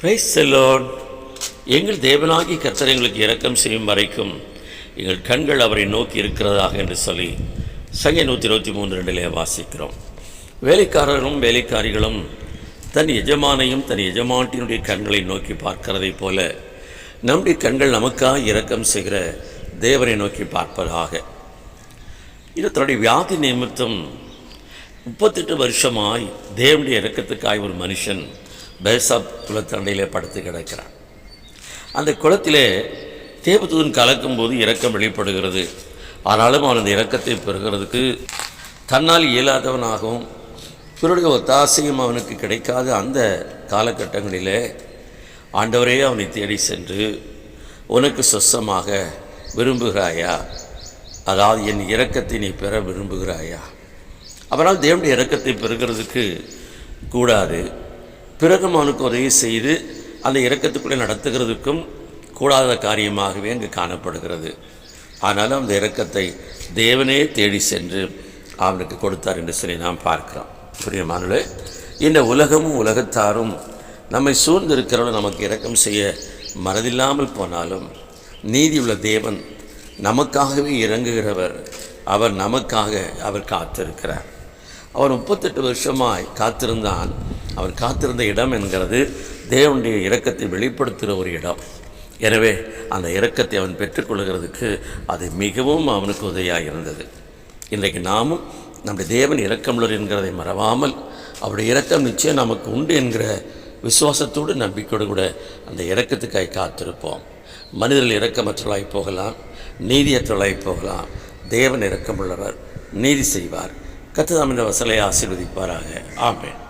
Price செல்லோன் எங்கள் தேவனாகி கர்த்தர் எங்களுக்கு இரக்கம் செய்யும் வரைக்கும். எங்கள் கண்கள் அவரை நோக்கி இருக்கிறதாக என்று சொல்லி சங்க நூற்றி இருபத்தி மூன்று ரெண்டிலே வாசிக்கிறோம். வேலைக்காரரும் வேலைக்காரிகளும் தன் எஜமானையும் தன் எஜமாட்டினுடைய கண்களை நோக்கி பார்க்கிறதை போல நம்முடைய கண்கள் நமக்காக இரக்கம் செய்கிற தேவரை நோக்கி பார்ப்பதாக. இது தன்னுடைய வியாதி நிமித்தம் முப்பத்தெட்டு வருஷமாய் தேவனுடைய இறக்கத்துக்காய் ஒரு மனுஷன் பேசாப் குளத்தண்டையில் படுத்து கிடக்கிறான். அந்த குளத்திலே தேவதூதன் கலக்கும்போது இரக்கம் வெளிப்படுகிறது. ஆனாலும் அவன் அந்த இரக்கத்தை பெறுகிறதுக்கு தன்னால் இயலாதவனாகவும் பிறருடைய ஒத்தாசையும் அவனுக்கு கிடைக்காத அந்த காலகட்டங்களிலே ஆண்டவரே அவனை தேடி சென்று உனக்கு சொசமாக விரும்புகிறாயா? அதாவது என் இரக்கத்தை நீ பெற விரும்புகிறாயா? அவனால் தேவனுடைய இரக்கத்தை பெறுகிறதுக்கு கூடாது. பிறகும் அவனுக்கு உதவி செய்து அந்த இறக்கத்துக்குள்ளே நடத்துகிறதுக்கும் கூடாத காரியமாகவே அங்கு காணப்படுகிறது. ஆனாலும் அந்த இறக்கத்தை தேவனே தேடி சென்று அவனுக்கு கொடுத்தார் என்று சொல்லி நாம் பார்க்கிறோம். புரியமானே இந்த உலகமும் உலகத்தாரும் நம்மை சூழ்ந்திருக்கிறவர்கள் நமக்கு இரக்கம் செய்ய மனதில்லாமல் போனாலும் நீதியுள்ள தேவன் நமக்காகவே இறங்குகிறவர். அவர் நமக்காக அவர் காத்திருக்கிறார். அவர் முப்பத்தெட்டு வருஷமாய் காத்திருந்தான். அவர் காத்திருந்த இடம் என்கிறது தேவனுடைய இரக்கத்தை வெளிப்படுத்துகிற ஒரு இடம். எனவே அந்த இரக்கத்தை அவன் பெற்றுக்கொள்கிறதுக்கு அது மிகவும் அவனுக்கு உதவியாக இருந்தது. இன்றைக்கு நாமும் நம்முடைய தேவன் இரக்கமுள்ளர் என்கிறதை மறவாமல் அவருடைய இரக்கம் நிச்சயம் நமக்கு உண்டு என்கிற விசுவாசத்தோடு நம்பிக்கையோடு கூட அந்த இரக்கத்துக்காக காத்திருப்போம். மனிதர்கள் இரக்கமற்றலாய் போகலாம் நீதியற்றலாய் போகலாம். தேவன் இரக்கமுள்ளவர் நீதி செய்வார். கத்துதாம் இந்த வசலை ஆசீர்வதிப்பாராக. ஆமேன்.